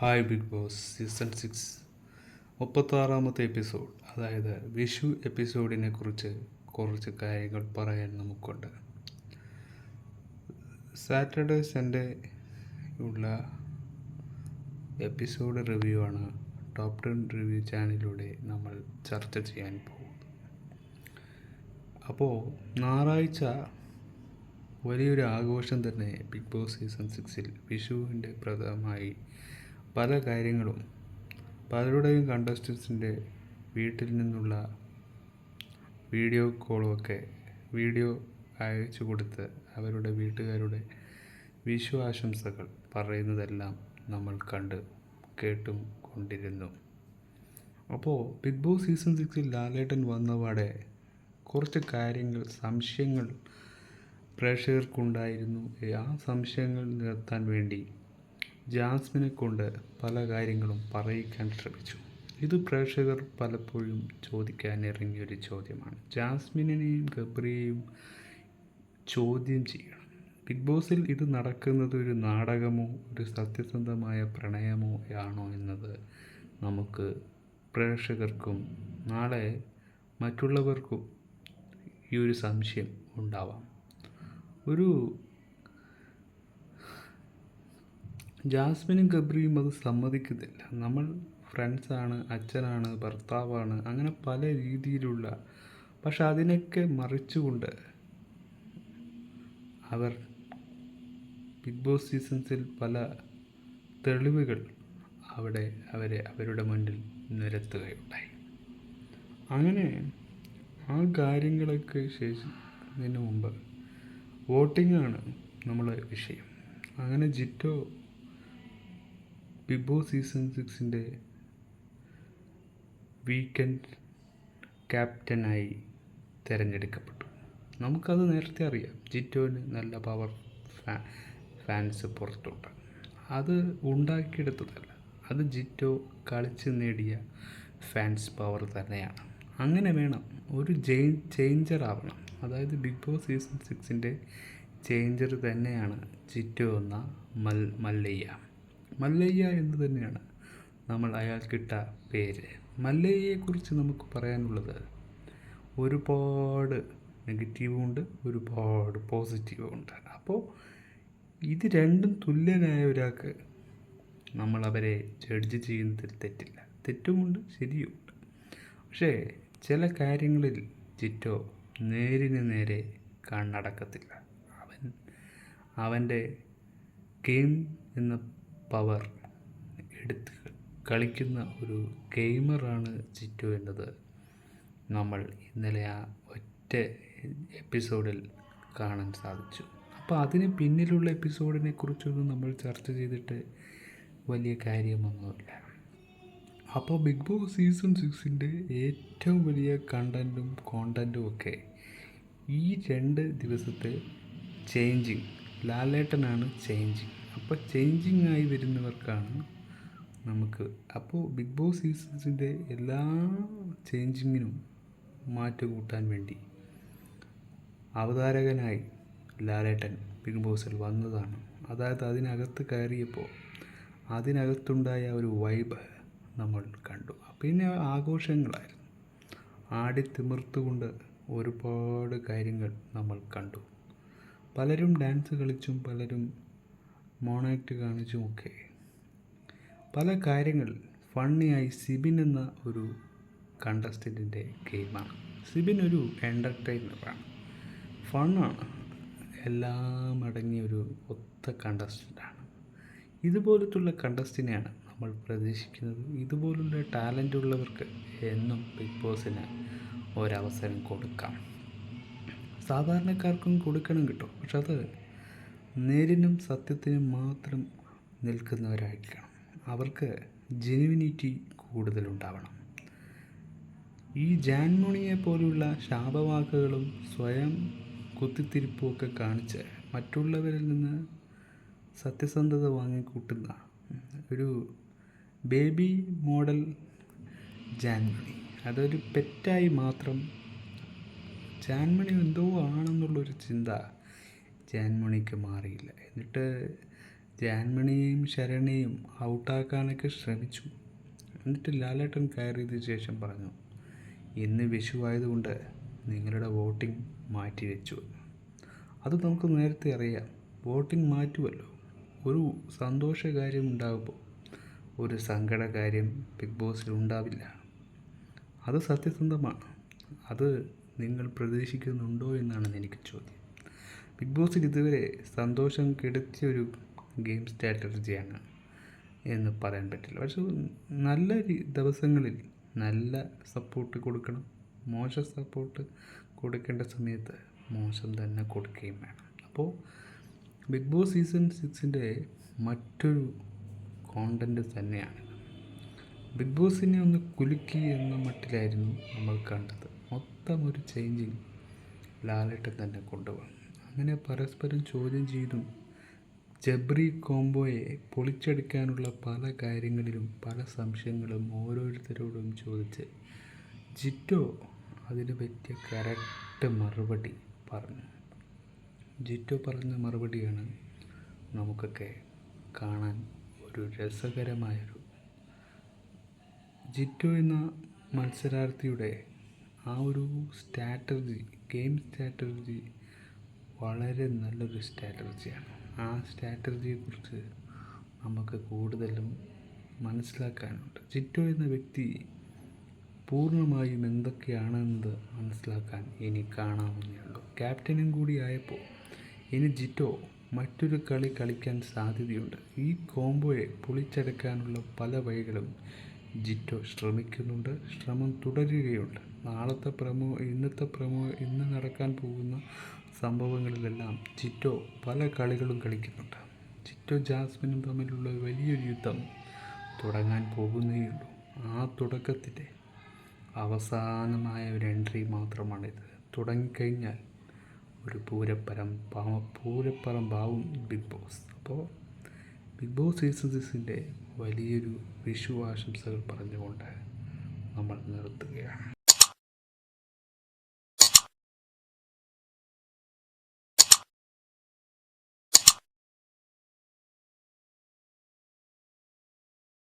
Hi Bigg Boss season six മുപ്പത്താറാമത്തെ episode അതായത് വിഷു എപ്പിസോഡിനെ കുറിച്ച് കുറച്ച് കാര്യങ്ങൾ പറയാൻ നമുക്കുണ്ട്. സാറ്റർഡേ സൺഡേ ഉള്ള എപ്പിസോഡ് റിവ്യൂ ആണ് ടോപ്പ് ടെൻ റിവ്യൂ ചാനലിലൂടെ നമ്മൾ ചർച്ച ചെയ്യാൻ പോകുന്നത്. അപ്പോൾ ഞായറാഴ്ച വലിയൊരു ആഘോഷം തന്നെ ബിഗ് ബോസ് സീസൺ സിക്സിൽ വിഷുവിന്റെ പ്രദമായി പല കാര്യങ്ങളും പലരുടെയും കണ്ടസ്റ്റൻസിന്റെ വീട്ടിൽ നിന്നുള്ള വീഡിയോ കോളുമൊക്കെ വീഡിയോ അയച്ചു കൊടുത്ത് അവരുടെ വീട്ടുകാരുടെ വിഷു ആശംസകൾ പറയുന്നതെല്ലാം നമ്മൾ കണ്ട് കേട്ടും കൊണ്ടിരുന്നു. അപ്പോൾ ബിഗ് ബോസ് സീസൺ സിക്സിൽ ലാലേട്ടൻ വന്നപാടെ കുറച്ച് കാര്യങ്ങൾ സംശയങ്ങൾ പ്രേക്ഷകർക്കുണ്ടായിരുന്നു. ആ സംശയങ്ങൾ നികത്താൻ വേണ്ടി ജാസ്മിനെ കൊണ്ട് പല കാര്യങ്ങളും പറയിക്കാൻ ശ്രമിച്ചു. ഇത് പ്രേക്ഷകർ പലപ്പോഴും ചോദിക്കാൻ ഇറങ്ങിയൊരു ചോദ്യമാണ്. ജാസ്മിനെയും ഗബ്രിയെയും ചോദ്യം ചെയ്യണം. ബിഗ് ബോസിൽ ഇത് നടക്കുന്നത് ഒരു നാടകമോ ഒരു സത്യസന്ധമായ പ്രണയമോ ആണോ എന്നത് നമുക്ക് പ്രേക്ഷകർക്കും നാളെ മറ്റുള്ളവർക്കും ഈ ഒരു സംശയം ഉണ്ടാവാം. ഒരു ജാസ്മിനും ഗബ്രിയും അത് സമ്മതിക്കുന്നില്ല. നമ്മൾ ഫ്രണ്ട്സാണ് അച്ഛനാണ് ഭർത്താവാണ് അങ്ങനെ പല രീതിയിലുള്ള പക്ഷെ അതിനൊക്കെ മറിച്ചുകൊണ്ട് അവർ ബിഗ് ബോസ് സീസൺസിൽ പല തെളിവുകൾ അവിടെ അവരെ അവരുടെ മുന്നിൽ നിരത്തുകയുണ്ടായി. അങ്ങനെ ആ കാര്യങ്ങളൊക്കെ ശേഷിക്കുന്നതിന് മുമ്പ് വോട്ടിങ്ങാണ് നമ്മളെ വിഷയം. അങ്ങനെ ജിറ്റോ ബിഗ് ബോസ് സീസൺ സിക്സിന്റെ വീക്കെൻഡ് ക്യാപ്റ്റനായി തിരഞ്ഞെടുക്കപ്പെട്ടു. നമുക്കത് നേരത്തെ അറിയാം. ജിറ്റോന് നല്ല പവർ ഫാൻസ് പുറത്തുണ്ട് അത് ഉണ്ടാക്കിയെടുത്തതല്ല. അത് ജിറ്റോ കളിച്ച് നേടിയ ഫാൻസ് പവർ തന്നെയാണ്. അങ്ങനെ വേണം ഒരു ജെയിൻ ചേഞ്ചർ ആവണം. അതായത് ബിഗ് ബോസ് സീസൺ സിക്സിന്റെ ചേഞ്ചർ തന്നെയാണ് ജിറ്റോ എന്ന മൽ മല്ലയ്യ. മല്ലയ്യ എന്ന് തന്നെയാണ്. നമ്മൾ അയാൾക്കിട്ട പേര്. മല്ലയ്യയെക്കുറിച്ച് നമുക്ക് പറയാനുള്ളത് ഒരുപാട് നെഗറ്റീവുമുണ്ട് ഒരുപാട് പോസിറ്റീവുമുണ്ട് അപ്പോൾ ഇത് രണ്ടും തുല്യനായ ഒരാൾക്ക് നമ്മൾ അവരെ ജഡ്ജ് ചെയ്യുന്നതിൽ തെറ്റില്ല. തെറ്റുമുണ്ട് ശരിയുമുണ്ട്. പക്ഷേ ചില കാര്യങ്ങളിൽ ചിറ്റോ നേരിന് നേരെ കണ്ണടക്കത്തില്ല. അവൻ അവന്റെ ഗെയിം എന്ന പവർ എടുത്ത് കളിക്കുന്ന ഒരു ഗെയിമറാണ് ചിറ്റു എന്നത്. നമ്മൾ ഇന്നലെ ആ ഒറ്റ എപ്പിസോഡിൽ കാണാൻ സാധിച്ചു. അപ്പോൾ അതിന് പിന്നിലുള്ള എപ്പിസോഡിനെ കുറിച്ചൊന്നും നമ്മൾ ചർച്ച ചെയ്തിട്ട് വലിയ കാര്യമൊന്നുമില്ല. അപ്പോൾ ബിഗ് ബോസ് സീസൺ സിക്സിന്റെ ഏറ്റവും വലിയ കണ്ടന്റും കോണ്ടന്റും ഒക്കെ ഈ രണ്ട് ദിവസത്തെ ചേഞ്ചിങ് ലാലേട്ടനാണ് ചേഞ്ചിങ്. അപ്പോൾ ചേഞ്ചിങ് ആയി വരുന്നവർക്കാണ് നമുക്ക്. അപ്പോൾ ബിഗ് ബോസ് സീസൺസിന്റെ എല്ലാ ചേഞ്ചിങ്ങിനും മാറ്റു കൂട്ടാൻ വേണ്ടി അവതാരകനായി ലാലേട്ടൻ ബിഗ് ബോസിൽ വന്നതാണ്. അതായത് അതിനകത്ത് കയറിയപ്പോൾ അതിനകത്തുണ്ടായ ഒരു വൈബ് നമ്മൾ കണ്ടു. പിന്നെ ആഘോഷങ്ങളായിരുന്നു. ആടി തിമിർത്തുകൊണ്ട് ഒരുപാട് കാര്യങ്ങൾ നമ്മൾ കണ്ടു. പലരും ഡാൻസ് കളിച്ചും പലരും മോണാക്ട് കാണിച്ചുമൊക്കെ പല കാര്യങ്ങൾ ഫണ്ണിയായി സിബിൻ എന്ന ഒരു കണ്ടസ്റ്റന്റിന്റെ ഗെയിമാണ് സിബിൻ ഒരു എന്റർടൈനറാണ് ഫണ്ണാണ് എല്ലാം അടങ്ങിയ ഒരു ഒത്ത കണ്ടസ്റ്റന്റാണ് ഇതുപോലത്തുള്ള കണ്ടസ്റ്റിനെയാണ് നമ്മൾ പ്രതീക്ഷിക്കുന്നത്. ഇതുപോലുള്ള ടാലന്റ് ഉള്ളവർക്ക് എന്നും ബിഗ് ബോസിന് ഒരവസരം കൊടുക്കാം. സാധാരണക്കാർക്കും കൊടുക്കണം കിട്ടും. പക്ഷെ അത് നേരിനും സത്യത്തിനും മാത്രം നിൽക്കുന്നവരായിരിക്കണം. അവർക്ക് ജെനുവിനിറ്റി കൂടുതലുണ്ടാവണം. ഈ ജാൻമോണിയെ പോലുള്ള ശാപവാക്കുകളും സ്വയം കുത്തിത്തിരിപ്പുമൊക്കെ കാണിച്ച് മറ്റുള്ളവരിൽ നിന്ന് സത്യസന്ധത വാങ്ങിക്കൂട്ടുന്ന ഒരു ബേബി മോഡൽ ജാൻമണി. അതൊരു പെറ്റായി മാത്രം ജാൻമണി എന്തോ ആണെന്നുള്ളൊരു ചിന്ത ജാൻമണിക്ക് മാറിയില്ല. എന്നിട്ട് ജാൻമണിയെയും ശരണെയും ഔട്ടാക്കാനൊക്കെ ശ്രമിച്ചു. എന്നിട്ട് ലാലേട്ടൻ കയറിയതിനു ശേഷം പറഞ്ഞു ഇന്ന് വിഷു ആയതുകൊണ്ട് നിങ്ങളുടെ വോട്ടിംഗ് മാറ്റിവെച്ചു. അത് നമുക്ക് നേരത്തെ അറിയാം. വോട്ടിംഗ് മാറ്റുമല്ലോ ഒരു സന്തോഷകാര്യം ഉണ്ടാകുമ്പോൾ ഒരു സങ്കടകാര്യം ബിഗ് ബോസിൽ ഉണ്ടാവില്ല. അത് സത്യസന്ധമാണ്. അത് നിങ്ങൾ പ്രതീക്ഷിക്കുന്നുണ്ടോ എന്നാണ് എനിക്ക് ചോദ്യം. ബിഗ് ബോസിൽ ഇതുവരെ സന്തോഷം കെടുത്തിയൊരു ഗെയിം സ്ട്രാറ്റജിയാണ് എന്ന് പറയാൻ പറ്റില്ല. പക്ഷെ നല്ല ദിവസങ്ങളിൽ നല്ല സപ്പോർട്ട് കൊടുക്കണം. മോശം സപ്പോർട്ട് കൊടുക്കേണ്ട സമയത്ത് മോശം തന്നെ കൊടുക്കുകയും വേണം. അപ്പോൾ ബിഗ് ബോസ് സീസൺ സിക്സിന്റെ മറ്റൊരു കോണ്ടന്റ് തന്നെയാണ്. ബിഗ് ബോസിനെ ഒന്ന് കുലുക്കി എന്ന മട്ടിലായിരുന്നു നമ്മൾ കണ്ടത്. മൊത്തം ഒരു ചേഞ്ചിങ് ലാലേട്ടൻ തന്നെ കൊണ്ടുവന്നു. അങ്ങനെ പരസ്പരം ചോദ്യം ചെയ്തും ജബ്രി കോംബോയെ പൊളിച്ചെടുക്കാനുള്ള പല കാര്യങ്ങളിലും പല സംശയങ്ങളും ഓരോരുത്തരോടും ചോദിച്ച് ജിറ്റോ അതിന് പറ്റിയ കറക്റ്റ് മറുപടി പറഞ്ഞു. ജിറ്റോ പറഞ്ഞ മറുപടിയാണ് നമുക്കൊക്കെ കാണാൻ ഒരു രസകരമായൊരു. ജിറ്റോ എന്ന മത്സരാർത്ഥിയുടെ ആ ഒരു സ്ട്രാറ്റജി ഗെയിം സ്ട്രാറ്റജി വളരെ നല്ലൊരു സ്ട്രാറ്റജിയാണ്. ആ സ്ട്രാറ്റജിയെക്കുറിച്ച് നമുക്ക് കൂടുതലും മനസ്സിലാക്കാനുണ്ട്. ചിറ്റോ എന്ന വ്യക്തി പൂർണമായും എന്തൊക്കെയാണെന്നത് മനസ്സിലാക്കാൻ ഇനി കാണാവുന്നേ ഉള്ളൂ. ക്യാപ്റ്റനും കൂടി ആയപ്പോൾ ഇനി ജിറ്റോ മറ്റൊരു കളി കളിക്കാൻ സാധ്യതയുണ്ട്. ഈ കോംബോയെ പൊളിച്ചെടുക്കാനുള്ള പല വഴികളും ജിറ്റോ ശ്രമിക്കുന്നുണ്ട്. ശ്രമം തുടരുകയുണ്ട്. നാളത്തെ പ്രമോ ഇന്നത്തെ പ്രമോ ഇന്ന് നടക്കാൻ പോകുന്ന സംഭവങ്ങളിലെല്ലാം ചിറ്റോ പല കളികളും കളിക്കുന്നുണ്ട്. ചിറ്റോ ജാസ്മിനും തമ്മിലുള്ള വലിയൊരു യുദ്ധം തുടങ്ങാൻ പോകുന്നേയുള്ളൂ. ആ തുടക്കത്തിന്റെ അവസാനമായ ഒരു എൻട്രി മാത്രമാണിത്. തുടങ്ങിക്കഴിഞ്ഞാൽ ഒരു പൂരപ്പരം പാവ പൂരപ്പറമ്പാവും ബിഗ് ബോസ്. അപ്പോൾ ബിഗ് ബോസ് സീസൺ സിക്സിന്റെ വലിയൊരു വിഷു ആശംസകൾ പറഞ്ഞുകൊണ്ട് നമ്മൾ നിർത്തുകയാണ്.